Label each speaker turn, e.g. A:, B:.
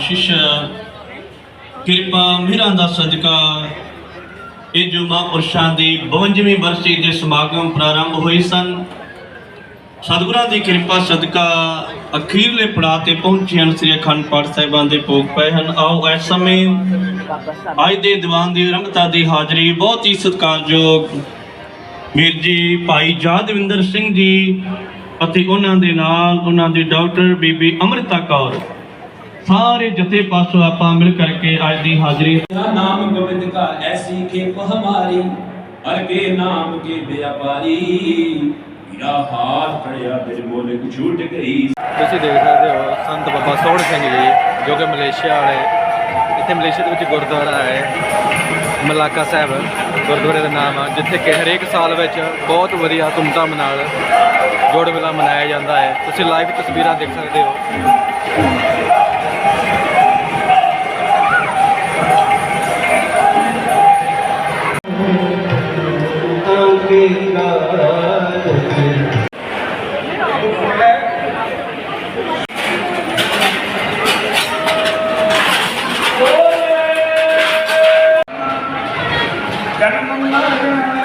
A: ਬਖਸ਼ਿਸ਼ ਕਿਰਪਾ ਮਿਹਰਾਂ ਦਾ ਸਦਕਾ। ਇਹ ਜੋ ਮਹਾਂਪੁਰਸ਼ਾਂ ਦੀ 52ਵੀਂ ਬਰਸੀ ਦੇ ਸਮਾਗਮ ਪ੍ਰਾਰੰਭ ਹੋਏ ਸਨ, ਸਤਿਗੁਰਾਂ ਦੀ ਕਿਰਪਾ ਸਦਕਾ ਅਖੀਰਲੇ ਪੜਾਅ ਤੇ ਪਹੁੰਚੇ ਹਨ ਸ੍ਰੀ ਅਖੰਡ ਪਾਠ ਸਾਹਿਬਾਂ ਦੇ ਭੋਗ ਪਏ ਹਨ। ਆਓ ਇਸ ਸਮੇਂ ਅੱਜ ਦੇ ਦੀਵਾਨ ਦੀ ਰੰਗਤਾ ਦੀ ਹਾਜ਼ਰੀ ਬਹੁਤ ਹੀ ਸਤਿਕਾਰਯੋਗ ਵੀਰ ਜੀ, ਭਾਈ ਜਾਦਵਿੰਦਰ ਸਿੰਘ ਜੀ ਅਤੇ ਉਹਨਾਂ ਦੇ ਨਾਲ ਉਹਨਾਂ ਦੀ ਡਾਕਟਰ ਬੀਬੀ ਅੰਮ੍ਰਿਤਾ ਕੌਰ। ਸਾਰੇ ਜਥੇ ਪਾਸੋਂ ਆਪਾਂ ਮਿਲ ਕਰਕੇ ਅੱਜ ਦੀ ਹਾਜ਼ਰੀ
B: ਤੇਰਾ ਨਾਮ ਗੋਬਿੰਦ ਕਾ ਐਸੀ ਖੇਪ ਹਮਾਰੀ ਅਰਗੇ ਨਾਮ ਕੇ ਵਿਆਪਾਰੀ ਮੇਰਾ ਹਾਥ ਫੜਿਆ ਬਿਨ ਮੋਲਕ ਝੂਟ ਗਈ।
C: ਤੁਸੀਂ ਦੇਖ ਸਕਦੇ ਹੋ ਸੰਤ ਬਾਬਾ ਸੋਹਣ ਸਿੰਘ ਜੀ ਜੋ ਕਿ ਮਲੇਸ਼ੀਆ ਵਾਲੇ ਇੱਥੇ ਮਲੇਸ਼ੀਆ ਦੇ ਵਿੱਚ ਗੁਰਦੁਆਰਾ ਹੈ। ਮਲਾਕਾ ਸਾਹਿਬ ਗੁਰਦੁਆਰੇ ਦਾ ਨਾਮ ਆ ਜਿੱਥੇ ਕਿ ਹਰੇਕ ਸਾਲ ਵਿੱਚ ਬਹੁਤ ਵਧੀਆ ਧੂਮਧਾਮ ਨਾਲ ਜੋੜ ਮੇਲਾ ਮਨਾਇਆ ਜਾਂਦਾ ਹੈ। ਤੁਸੀਂ ਲਾਈਵ ਤਸਵੀਰਾਂ ਦੇਖ ਸਕਦੇ ਹੋ। Jangan